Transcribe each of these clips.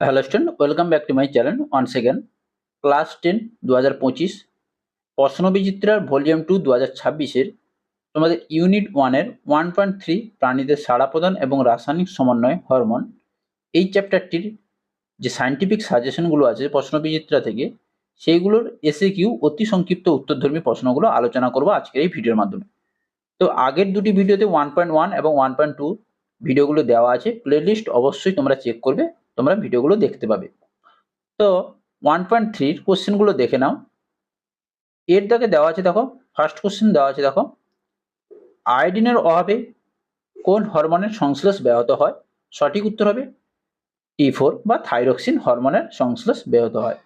Hello student welcome back to my channel one second class ten দু হাজার পঁচিশ প্রশ্ন বিচিত্রার ভলিউম টু দু হাজার ছাব্বিশের তোমাদের ইউনিট ওয়ানের ওয়ান পয়েন্ট থ্রি প্রাণীদের সাড়া প্রদান এবং রাসায়নিক সমন্বয় হরমোন এই চ্যাপ্টারটির যে সায়েন্টিফিক সাজেশনগুলো আছে প্রশ্ন বিচিত্রা থেকে, সেইগুলোর এসে কিউ অতি সংক্ষিপ্ত উত্তরধর্মী প্রশ্নগুলো আলোচনা করব আজকের এই ভিডিওর মাধ্যমে। তো আগের দুটি ভিডিওতে ওয়ান পয়েন্ট ওয়ান এবং ওয়ান পয়েন্ট টু ভিডিওগুলো দেওয়া আছে প্লেলিস্ট অবশ্যই তোমরা চেক করবে। তোমরা ভিডিওগুলো দেখতে পাবে। তো ওয়ান পয়েন্ট থ্রির কোশ্চেনগুলো দেখে নাও। এর দাগে দেওয়া আছে দেখো ফার্স্ট কোশ্চেন দেওয়া আছে দেখো আয়োডিনের অভাবে কোন হরমোনের সংশ্লেষ ব্যাহত হয়? সঠিক উত্তর হবে টি ফোর বা থাইরক্সিন হরমোনের সংশ্লেষ ব্যাহত হয়।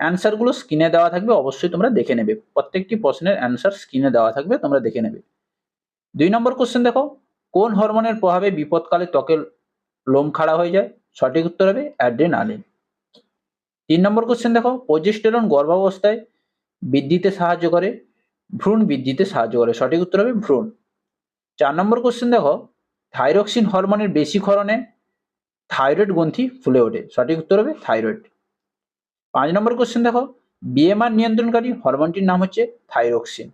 অ্যান্সারগুলো স্ক্রিনে দেওয়া থাকবে, অবশ্যই তোমরা দেখে নেবে। প্রত্যেকটি প্রশ্নের অ্যান্সার স্ক্রিনে দেওয়া থাকবে, তোমরা দেখে নেবে। দুই নম্বর কোশ্চেন দেখো, কোন হরমোনের প্রভাবে বিপদকালে ত্বকের লোম খাড়া হয়ে যায়? সঠিক উত্তর হবে অ্যাড্রেনালিন। তিন নম্বর কোশ্চেন দেখো, প্রজেস্টেরন গর্ভাবস্থায় বৃদ্ধিতে সাহায্য করে, ভ্রূণ বৃদ্ধিতে সাহায্য করে। সঠিক উত্তর হবে ভ্রূণ। চার নম্বর কোশ্চেন দেখো, থাইরক্সিন হরমোনের বেশি ক্ষরণে থাইরয়েড গ্রন্থি ফুলে ওঠে। সঠিক উত্তর হবে থাইরয়েড। পাঁচ নম্বর কোশ্চেন দেখো বিএমআর নিয়ন্ত্রণকারী হরমোনটির নাম হচ্ছে থাইরক্সিন।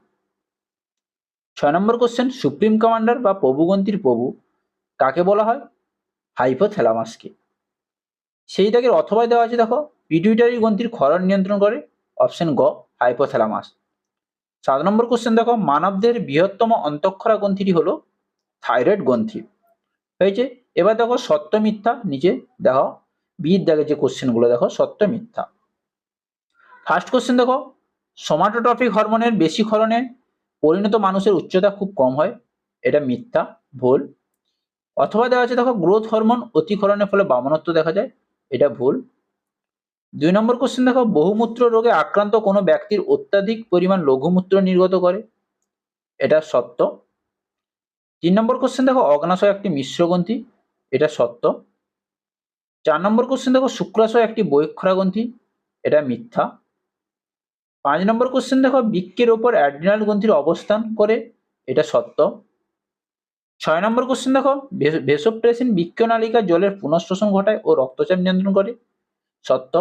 ছয় নম্বর কোশ্চেন সুপ্রিম কমান্ডার বা প্রভুগ্রন্থির প্রভু, কাকে বলা হয়? হাইপোথ্যালামাসকে। সেই দাগের অথবা দেওয়া আছে, দেখো। পিটুইটারি গ্রন্থির ক্ষরণ নিয়ন্ত্রণ করে অপশন গ হাইপোথ্যালামাস সাত নম্বর কোশ্চেন দেখো, মানবদের বৃহত্তম অন্তঃক্ষরা গ্রন্থিটি হলো থাইরয়েড গ্রন্থি। হয়েছে? এবার দেখো, সত্য মিথ্যা, নিচে দেখো বির দাগে যে কোশ্চেনগুলো দেখো, সত্য মিথ্যা। ফার্স্ট কোশ্চেন দেখো সোমাটোট্রফিক হরমোনের বেশি ক্ষরণে পরিণত মানুষের উচ্চতা খুব কম হয়, এটা মিথ্যা, ভুল। অথবা দেওয়া আছে, দেখো গ্রোথ হরমোন অতিক্ষরণের ফলে বামনত্ব দেখা যায় এটা ভুল। দুই নম্বর কোশ্চেন দেখো, বহুমূত্র রোগে আক্রান্ত কোনো ব্যক্তির অত্যাধিক পরিমাণ লঘুমূত্র নির্গত করে? এটা সত্য। তিন নম্বর কোশ্চেন দেখো, অগ্নাশয় একটি মিশ্রগ্রন্থি এটা সত্য। চার নম্বর কোশ্চেন দেখো, শুক্রাশয় একটি বৈক্ষরা গ্রন্থি, এটা মিথ্যা। পাঁচ নম্বর কোশ্চেন দেখো, বৃক্কের ওপর অ্যাড্রিনাল গ্রন্থির অবস্থান করে, এটা সত্য। ছয় নম্বর কোশ্চেন দেখো ভেসোপ্রেসিন বৃক্ষ নালিকা জলের পুনঃশোষণ ঘটায় ও রক্তচাপ নিয়ন্ত্রণ করে। সত্য।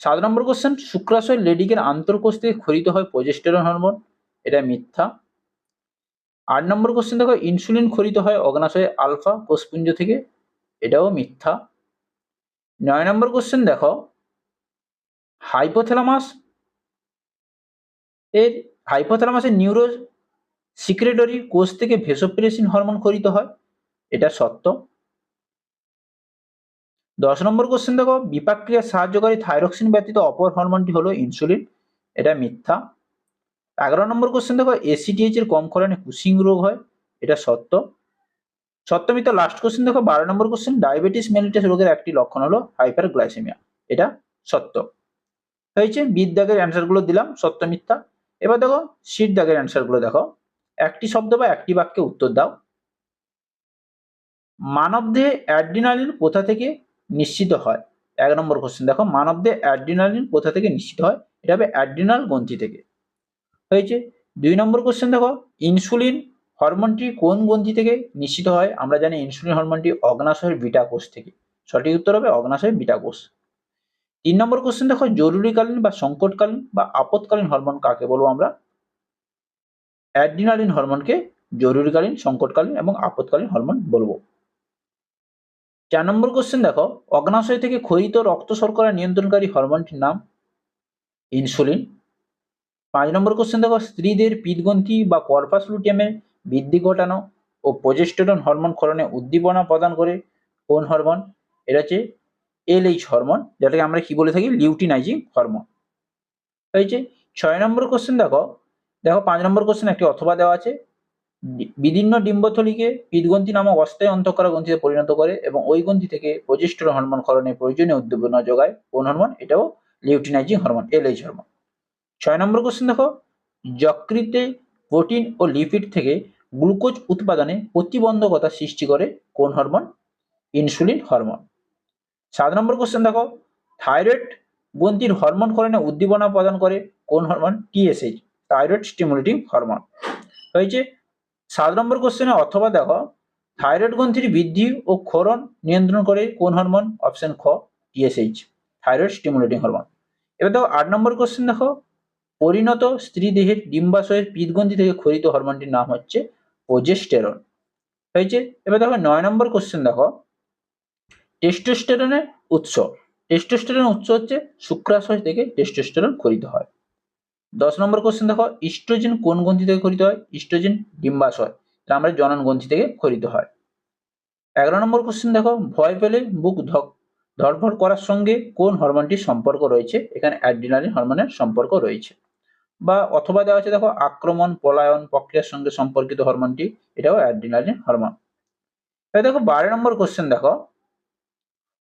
সাত নম্বর কোশ্চেন শুক্রাশয় লেডিকের আন্তর্কোষ থেকে খরিত হয় প্রজেস্টেরন হরমোন এটা মিথ্যা। আট নম্বর কোশ্চেন দেখো ইনসুলিন খরিত হয় অগ্নাশয়ে আলফা কোষপুঞ্জ থেকে, এটাও মিথ্যা। নয় নম্বর কোশ্চেন দেখো হাইপোথ্যালামাস এর হাইপোথ্যালামাসের নিউরো সিক্রেটরি কোষ থেকে ভেসোপ্রেসিন হরমোন খরিত হয়, এটা সত্য। দশ নম্বর কোশ্চেন দেখো বিপাক্রিয়া সাহায্যকারী থাইরক্সিন ব্যতীত অপর হরমোনটি হলো ইনসুলিন, এটা মিথ্যা। এগারো নম্বর কোশ্চেন দেখো এসিটিএইচ এর কম ক্ষরণে কুসিং রোগ হয়, এটা সত্য। সত্যমিত লাস্ট কোশ্চেন দেখো, বারো নম্বর কোশ্চেন ডায়াবেটিস মেলিটাস রোগের একটি লক্ষণ হলো হাইপার গ্লাইসেমিয়া এটা সত্য। হয়েছে, বিদ দাগের অ্যান্সারগুলো দিলাম, সত্য মিথ্যা। এবার দেখো সিট দাগের অ্যান্সারগুলো দেখো। একটি শব্দ বা একটি বাক্যে উত্তর দাও। মানবদেহে অ্যাড্রিনালিন কোথা থেকে নিশ্চিত হয়? এক নম্বর কোশ্চেন দেখো, মানবদেহে অ্যাড্রিনালিন কোথা থেকে নিশ্চিত হয়? এটা হবে অ্যাড্রিনাল গ্রন্থি থেকে। হয়েছে? দুই নম্বর কোশ্চেন দেখো ইনসুলিন হরমোনটি কোন গ্রন্থি থেকে নিশ্চিত হয়? আমরা জানি ইনসুলিন হরমোনটি অগ্নাশয়ের বিটা কোষ থেকে। সঠিক উত্তর হবে অগ্নাশয়ের বিটা কোষ। তিন নম্বর কোশ্চেন দেখো, জরুরিকালীন বা সংকটকালীন বা আপৎকালীন হরমোন কাকে বলব আমরা? অ্যাড্রিনালিন হরমোনকে জরুরিকালীন, সংকটকালীন এবং আপৎকালীন হরমোন বলব। চার নম্বর কোশ্চেন দেখো, অগ্নাশয় থেকে ক্ষয়িত রক্ত শর্করা নিয়ন্ত্রণকারী হরমোনটির নাম? ইনসুলিন। পাঁচ নম্বর কোশ্চেন দেখো, স্ত্রীদের পিতগ্রন্থি বা কর্পাস লুটিয়ামের বৃদ্ধি ঘটানো ও প্রজেস্টেরন হরমোন ক্ষরণে উদ্দীপনা প্রদান করে কোন হরমোন? এটা হচ্ছে এলএইচ হরমোন, যেটাকে আমরা কি বলে থাকি? Luteinizing hormone. হয়েছে ছয় নম্বর কোশ্চেন দেখো দেখো পাঁচ নম্বর কোশ্চেন একটি অথবা দেওয়া আছে। বিভিন্ন ডিম্বথলিকে পিতগ্রন্থি নামক অস্থায়ী অন্তঃকরা গ্রন্থিতে পরিণত করে এবং ওই গ্রন্থি থেকে প্রজেস্টেরন হরমোন ক্ষরণে প্রয়োজনীয় উদ্দীপনা যোগায়। কোন হরমোন? এটাও লিউটিনাইজিং হরমোন এলএইচ হরমোন। ছয় নম্বর কোশ্চেন দেখো। যকৃতে প্রোটিন ও লিপিড থেকে গ্লুকোজ উৎপাদনে প্রতিবন্ধকতা সৃষ্টি করে কোন হরমোন? Insulin hormone. সাত নম্বর কোশ্চেন দেখো। থাইরয়েড গ্রন্থির হরমোন করণে উদ্দীপনা প্রদান করে কোন hormone? TSH thyroid stimulating hormone হয়েছে? সাত নম্বর কোশ্চেনে অথবা দেখো থাইরয়েড গ্রন্থির বৃদ্ধি ও ক্ষরণ নিয়ন্ত্রণ করে কোন হরমোন অপশন খ টিএসএইচ থাইরয়েড স্টিমুলেটিং হরমোন এবার দেখো, আট নম্বর কোশ্চেন দেখো, পরিণত স্ত্রী দেহের ডিম্বাশয়ের পিতগ্রন্থি থেকে খরিত হরমোনটির নাম হচ্ছে প্রোজেস্টেরন হয়েছে? এবার দেখো, নয় নম্বর কোশ্চেন দেখো টেস্টোস্টেরনের উৎস। টেস্টোস্টেরন উৎস হচ্ছে শুক্রাশয় থেকে টেস্টোস্টেরন খরিত হয়। দশ নম্বর কোশ্চেন দেখো, ইস্ট্রোজেন কোন গ্রন্থি থেকে খরিত হয়? ইস্ট্রোজেন ডিম্বাশয়। এটা আমরা জনন গ্রন্থি থেকে খরিত হয়। এগারো নম্বর কোশ্চেন দেখো, ভয় পেলে বুক ধক ধরফর করার সঙ্গে কোন হরমোনটির সম্পর্ক রয়েছে? এখানে অ্যাড্রিনালিন হরমোনের সম্পর্ক রয়েছে। বা অথবা দেওয়া আছে দেখো, আক্রমণ, পলায়ন, প্রক্রিয়ার সঙ্গে সম্পর্কিত হরমোনটি, এটাও অ্যাড্রিনালিন হরমোন। এবার দেখো, বারো নম্বর কোশ্চেন দেখো,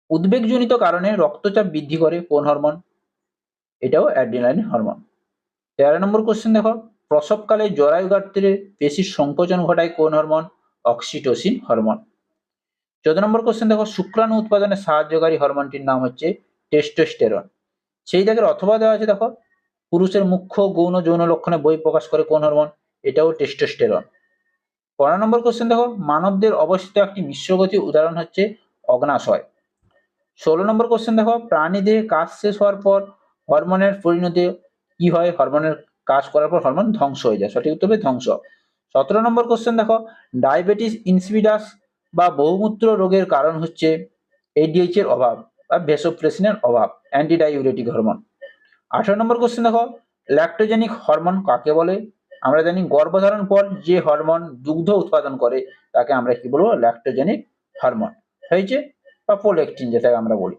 উদ্বেগজনিত কারণে রক্তচাপ বৃদ্ধি করে কোন হরমোন? এটাও অ্যাড্রিনালিন হরমোন। তেরো নম্বর কোশ্চেন দেখো, প্রসবকালে জরায়ু গাত্রে পেশির সংকোচন ঘটায় কোন হরমোন? Oxytocin hormone. চোদ্দ নম্বর কোশ্চেন দেখো, শুক্রাণু উৎপাদনে সাহায্যকারী হরমোনটির নাম হচ্ছে টেস্টোস্টেরন সেই দাগের অথবা দেওয়া আছে দেখো, পুরুষের মুখ্য গৌণ যৌন লক্ষণে বই প্রকাশ করে কোন হরমোন? এটাও টেস্টোস্টেরন পনেরো নম্বর কোশ্চেন দেখো, মানবদের অবস্থিত একটি মিশ্রগতি উদাহরণ হচ্ছে অগ্নাশয়। ষোলো নম্বর কোশ্চেন দেখো প্রাণীদের কাজ শেষ হওয়ার পর হরমোনের পরিণতি কি হয়? হরমোনের কাজ করার পর হরমোন ধ্বংস হয়ে যায়। সঠিক উত্তর ধ্বংস। সতেরো নম্বর কোশ্চেন দেখো। ডায়াবেটিস ইনসিপিডাস বা বহুমূত্র রোগের কারণ হচ্ছে এডিএইচ এর অভাব বা ভেসোপ্রেসিনের অভাব অ্যান্টিডাইউরেটিক হরমোন। আঠারো নম্বর কোশ্চেন দেখো। ল্যাক্টোজেনিক হরমোন কাকে বলে? আমরা জানি গর্ভধারণ পর যে হরমোন দুগ্ধ উৎপাদন করে, তাকে আমরা কি বলব? Lactogenic hormone. হয়েছে? বা পোলেকটিন যেটাকে আমরা বলি।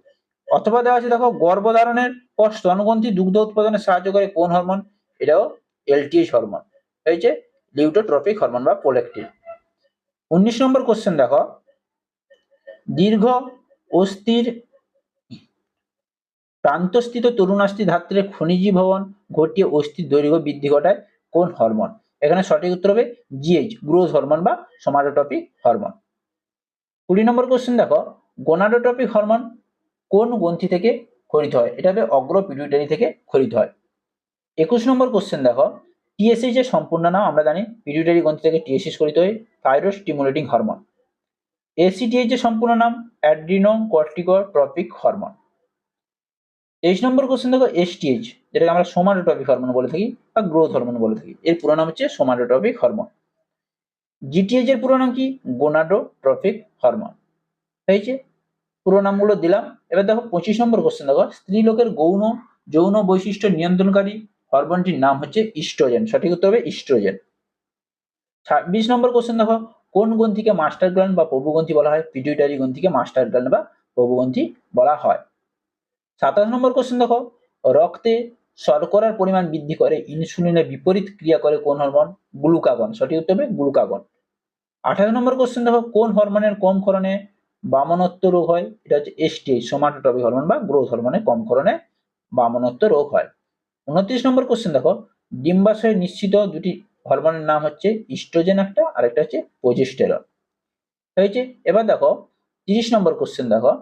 অথবা দেওয়া আছে, দেখো, গর্ভধারণের পর স্তনগ্রন্থি দুগ্ধ উৎপাদনে সাহায্য করে কোন হরমোন এটাও এলটিএইচ হরমোন হয়েছে লিউটোট্রপিক হরমোন বা পোলেকটিন উনিশ নম্বর কোশ্চেন দেখো। দীর্ঘ, অস্থির, প্রান্তস্থিত তরুণাস্থি ধাত্রে খনিজি ভবন ঘটিয়ে অস্থির দৈর্ঘ্য বৃদ্ধি ঘটায় কোন হরমোন এখানে সঠিক উত্তর হবে জিএইচ গ্রোথ হরমোন বা সমাটোটপিক হরমোন কুড়ি নম্বর কোশ্চেন দেখো। গোনাডোটপিক হরমোন কোন গ্রন্থি থেকে খরিত হয়? এটা হবে অগ্র পিটুইটারি থেকে খরিত হয়। একুশ নম্বর কোশ্চেন দেখো। টিএসএইচ এর সম্পূর্ণ নাম আমরা জানি পিটুইটারি গ্রন্থি থেকে টিএসএইচ খরিত হয় থাইরয়েড স্টিমুলেটিং হরমোন এসিটিএইচ এর সম্পূর্ণ নাম অ্যাড্রিনো কর্টিকোট্রপিক হরমোন তেইশ নম্বর কোশ্চেন দেখো এসটিএইচ যেটাকে আমরা সোমাটোটপিক হরমোন বলে থাকি বা গ্রোথ হরমোন বলে থাকি। এর পুরো নাম হচ্ছে সোমাটোটপিক হরমোন জিটিএইচ এর পুরো নাম কি? গোনাডোট্রপিক হরমোন হয়েছে? পুরো নামগুলো দিলাম। এবার দেখো পঁচিশ নম্বর কোশ্চেন দেখো। স্ত্রী লোকের গৌণ, যৌন বৈশিষ্ট্য নিয়ন্ত্রণকারী হরমোনটির নাম হচ্ছে ইস্ট্রোজেন। সঠিক উত্তর হবে ইস্ট্রোজেন। ছাব্বিশ নম্বর কোশ্চেন দেখো। কোন গ্রন্থিকে মাস্টার গ্ল্যান্ড বা প্রভুগ্রন্থি বলা হয়? পিটুইটারি গ্রন্থিকে মাস্টার গ্ল্যান্ড বা প্রভুগ্রন্থি বলা হয়। সাতাশ নম্বর কোশ্চেন দেখো। রক্তে শর্করার পরিমাণ বৃদ্ধি করে ইনসুলিনের বিপরীত ক্রিয়া করে কোন হরমোন? গ্লুকাগন সঠিক উত্তর হবে গ্লুকাগন আঠাশ নম্বর কোশ্চেন দেখো। কোন হরমোনের কম ক্ষরণে বামনত্ব রোগ হয়, এটা হচ্ছে এসটি সোমাটোটপিক হরমোন বা গ্রোথ হরমোনে কম ক্ষরণে বামনত্ব রোগ হয়। উনত্রিশ নম্বর কোশ্চেন দেখো, ডিম্বাশয়ে নিশ্চিত দুটি হরমোনের নাম হচ্ছে ইস্ট্রোজেন একটা আর একটা হচ্ছে প্রোজেস্টেরন হয়েছে এবার দেখো, তিরিশ নম্বর কোশ্চেন দেখো,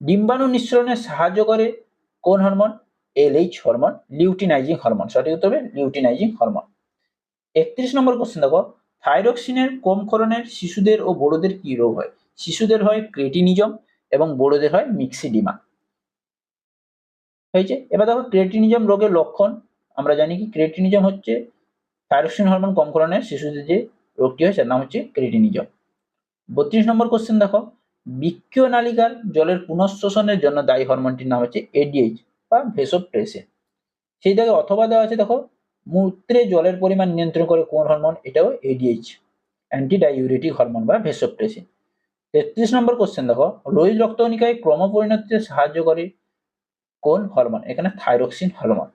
ডিম্বাণু নিঃসরণে সাহায্য করে কোন hormone LH hormone luteinizing hormone সঠিক উত্তর হবে লিউটিনাইজিং হরমোন একত্রিশ নম্বর কোশ্চেন দেখো থাইরক্সিনের কম ক্ষরণের শিশুদের ও বড়দের কি রোগ হয়? শিশুদের হয় ক্রেটিনিজম এবং বড়দের হয় মিক্সিডিমা। হয়েছে এবার দেখো ক্রেটিনিজম রোগের লক্ষণ, আমরা জানি কি ক্রেটিনিজম হচ্ছে থাইরক্সিন হরমোন কম ক্ষরণের শিশুদের যে রোগটি হয় সেটার নাম হচ্ছে ক্রেটিনিজম। বত্রিশ নম্বর কোশ্চেন দেখো বৃক্ষীয় নালিকার জলের পুনঃশোষণের জন্য দায়ী হরমোনটির নাম হচ্ছে এডিএইচ বা ভেসোপ্রেসিন। সেই জায়গায় অথবা দেওয়া আছে দেখো মূত্রে জলের পরিমাণ নিয়ন্ত্রণ করে কোন হরমোন? এটাও এডিএইচ অ্যান্টিডাইউরেটিক হরমোন বা ভেসোপ্রেসিন তেত্রিশ নম্বর কোশ্চেন দেখো, রোহিত রক্তকণিকায় ক্রমপরিণতিতে সাহায্য করে কোন হরমোন? এখানে থাইরক্সিন হরমোন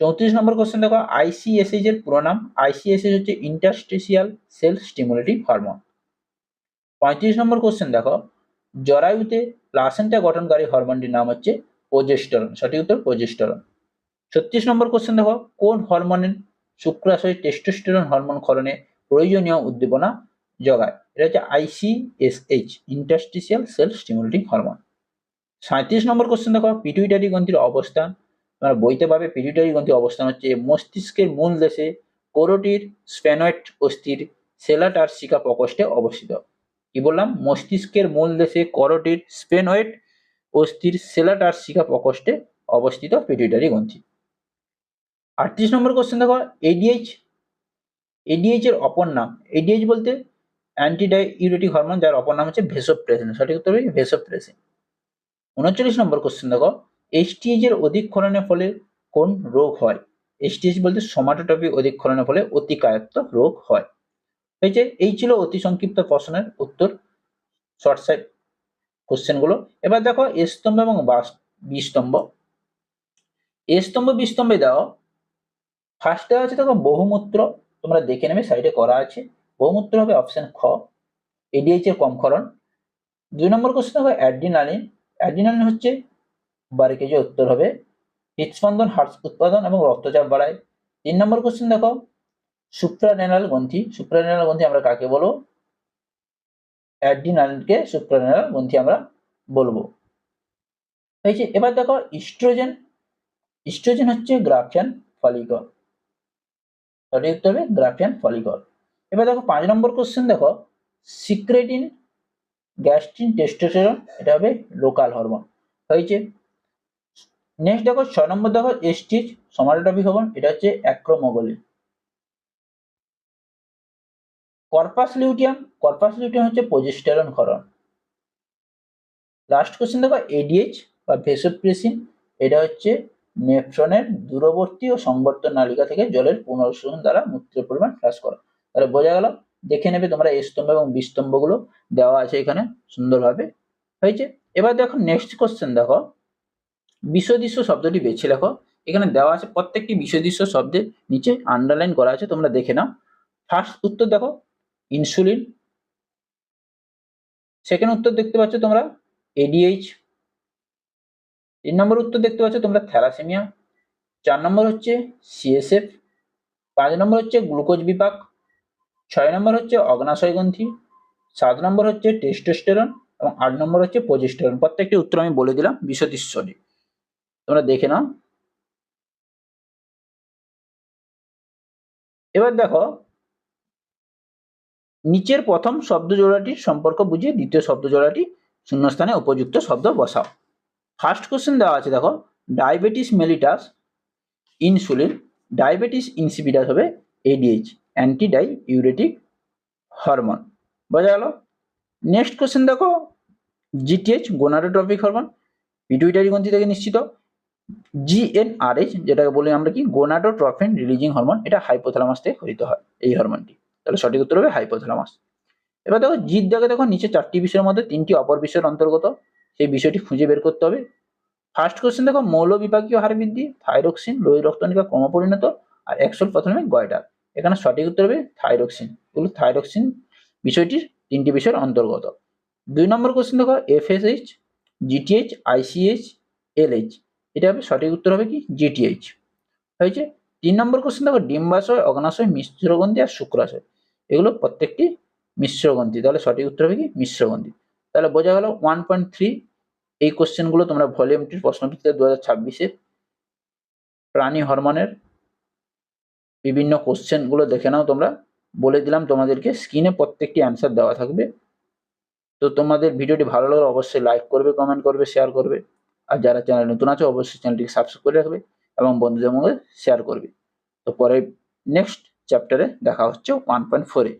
চৌত্রিশ নম্বর কোশ্চেন দেখো আইসিএসএইচ এর পুরো নাম আইসিএসএইচ হচ্ছে ইন্টারস্টেশিয়াল সেল স্টিমুলেটিং হরমোন পঁয়ত্রিশ নম্বর কোশ্চেন দেখো, জরায়ুতে প্লাসেন্টা গঠনকারী হরমোনটির নাম হচ্ছে প্রোজেস্টেরন সঠিক উত্তর প্রোজেস্টেরন ছত্রিশ নম্বর কোশ্চেন দেখো, কোন হরমোনের শুক্রাশয় টেস্টোস্টেরন হরমোন ক্ষরণে প্রয়োজনীয় উদ্দীপনা জগায় এটা হচ্ছে ICSH interstitial cell stimulating hormone সাঁত্রিশ নম্বর কোশ্চেন দেখো পিটুইটারি গ্রন্থির অবস্থান। তোমরা বইতে পাবে পিটুইটারি গ্রন্থির অবস্থান হচ্ছে মস্তিষ্কের মূল দেশে কোরোটির স্প্যানয়েড অস্থির সেলা টার্সিকা প্রকোষ্ঠে অবস্থিত। কি বললাম? মস্তিষ্কের মূল দেশে করটির স্পেনওয়েট অস্থির সেলা টার্সিকা প্রকোষ্ঠে অবস্থিত পিটুইটারি গ্রন্থি। আটত্রিশ নম্বর কোশ্চেন দেখো এডিএইচ এডিএইচ এর অপর নাম। এডিএইচ বলতে অ্যান্টিডাইউরেটিক হরমোন যার অপর নাম হচ্ছে ভেসোপ্রেসিন সঠিক উত্তর হবে ভেসোপ্রেসিন উনচল্লিশ নম্বর কোশ্চেন দেখো এইচটিএইচ এর অধিক ক্ষরণের ফলে কোন রোগ হয়? এইচটিএইচ বলতে সমাটোটপি অধিক ক্ষরণের ফলে অতিকায়ত্ত রোগ হয়। হয়েছে এই ছিল অতি সংক্ষিপ্ত প্রশ্নের উত্তর শর্ট সাইড কোশ্চেনগুলো এবার দেখো স্তম্ভ এবং বাস বি স্তম্ভ। এ স্তম্ভ বি স্তম্ভে দাও ফার্স্টে আছে দেখো বহুমূত্র, তোমরা দেখে নেবে সাইডে করা আছে। বহুমূত্র হবে অপশন খ এডিএইচ এর কম ক্ষরণ দুই নম্বর কোশ্চেন দেখো অ্যাড্রিনালিন অ্যাড্রিনালিন হচ্ছে বারো কেজি উত্তর হবে। হৃদস্পন্দন হার্ট উৎপাদন এবং রক্তচাপ বাড়ায়। তিন নম্বর কোশ্চেন দেখো সুপ্রানেনাল গ্রন্থি। সুপ্রানেনাল গ্রন্থি আমরা কাকে বলব? অ্যাড্রিনালিনকে সুপ্রানেনাল গ্রন্থি আমরা বলব। হয়েছে এবার দেখো ইস্ট্রোজেন ইস্ট্রোজেন হচ্ছে গ্রাফিয়ান ফলিকল উত্তর হবে গ্রাফিয়ান ফলিকল এবার দেখো পাঁচ নম্বর কোশ্চেন দেখো। সিক্রেটিন গ্যাস্ট্রিন টেস্টোস্টেরন, এটা হবে লোকাল হরমোন। হয়েছে? নেক্সট দেখো ছয় নম্বর দেখো এসটিচ সমালোটপিক হরমোন, এটা হচ্ছে acromegaly corpus luteum corpus luteum হচ্ছে প্রজেস্টেরন ক্ষরণ। লাস্ট কোশ্চেন দেখো এডিএইচ বা ভেসোপ্রেসিন, এটা হচ্ছে নেফ্রনের দূরবর্তী ও সংবর্তন নালিকা থেকে জলের পুনর্শোধন দ্বারা মূত্রের পরিমাণ হ্রাস করা। তাহলে বোঝা গেল? দেখে নেবে তোমরা স্তম্ভ এবং বি স্তম্ভগুলো দেওয়া আছে এখানে সুন্দরভাবে। হয়েছে? এবার দেখো নেক্সট কোশ্চেন দেখো। বিষদৃশ্য শব্দটি বেছে লেখো। এখানে দেওয়া আছে প্রত্যেকটি বিষদৃশ্য শব্দের নিচে আন্ডারলাইন করা আছে, তোমরা দেখে নাও। ফার্স্ট উত্তর দেখো ইনসুলিন সেকেন্ড উত্তর দেখতে পাচ্ছ তোমরা এডিএইচ তিন নম্বর উত্তর দেখতে পাচ্ছ তোমরা থ্যালাসেমিয়া। চার নম্বর হচ্ছে সিএসএফ পাঁচ নম্বর হচ্ছে গ্লুকোজ বিপাক। ছয় নম্বর হচ্ছে অগ্নাশয় গ্রন্থি সাত নম্বর হচ্ছে টেস্টোস্টেরন এবং আট নম্বর হচ্ছে প্রজেস্টেরন। প্রত্যেকটি উত্তর আমি বলে দিলাম বিশদীশ্বরী। তোমরা দেখে নাও। এবার দেখো, নিচের প্রথম শব্দ জোড়াটির সম্পর্ক বুঝিয়ে দ্বিতীয় শব্দ জোড়াটি শূন্যস্থানে উপযুক্ত শব্দ বসাও। ফার্স্ট কোশ্চেন দেওয়া আছে, দেখো। Diabetes mellitus insulin diabetes insipidus হবে এডিএইচ অ্যান্টি ডাই ইউরেটিক হরমোন বোঝা গেল? নেক্সট কোশ্চেন দেখো জিটিএইচ গোনাডোট্রপিক হরমোন পিটুইটারি গ্রন্থি থেকে নিশ্চিত। জিএনআরএইচ যেটাকে বলি আমরা কি? গোনাডোট্রফিন রিলিজিং হরমোন এটা হাইপোথ্যালামাস থেকে খরিত হয় এই হরমোনটি তাহলে সঠিক উত্তর হবে হাইপোথ্যালামাস এবার দেখো জিত দেখে, দেখো, নিচে চারটি বিষয়ের মধ্যে তিনটি অপর বিষয়ের অন্তর্গত। সেই বিষয়টি খুঁজে বের করতে হবে। ফার্স্ট কোশ্চেন দেখো মৌল বিপাকীয় হার বৃদ্ধি থাইরক্সিন লোহি রক্তনিকা ক্রমপরিণত আর একশোল প্রথমে গয়টার এখানে সঠিক উত্তর হবে থাইরক্সিন এগুলো থাইরক্সিন বিষয়টির তিনটি বিষয়ের অন্তর্গত। দুই নম্বর কোশ্চেন দেখো এফএসএইচ জিটিএইচ আইসিএইচ এলএইচ এটা হবে সঠিক উত্তর হবে কি? জিটিএইচ হয়েছে। তিন নম্বর কোশ্চেন দেখো, ডিম্বাশয়, অগ্নাশয়, মিশ্রগন্ধি আর শুক্রাশয়। এগুলো প্রত্যেকটি মিশ্রগন্ধি। তাহলে সঠিক উত্তর হবে কি? মিশ্রগন্ধি। তাহলে বোঝা গেল ওয়ান পয়েন্ট থ্রি এই কোশ্চেনগুলো তোমরা ভলিউমটির প্রশ্নপত্রিকা দু হাজার ছাব্বিশে প্রাণী হরমোনের বিভিন্ন কোশ্চেনগুলো দেখে নাও তোমরা। বলে দিলাম তোমাদেরকে স্ক্রিনে প্রত্যেকটি অ্যান্সার দেওয়া থাকবে। তো তোমাদের ভিডিওটি ভালো লাগলে অবশ্যই লাইক করবে কমেন্ট করবে শেয়ার করবে। আর যারা চ্যানেল নতুন আছে, অবশ্যই চ্যানেলটিকে সাবস্ক্রাইব করে রাখবে এবং বন্ধুদের মধ্যে শেয়ার করবে। তো পরে নেক্সট চ্যাপ্টারে দেখা হচ্ছে ওয়ান পয়েন্ট ফোরে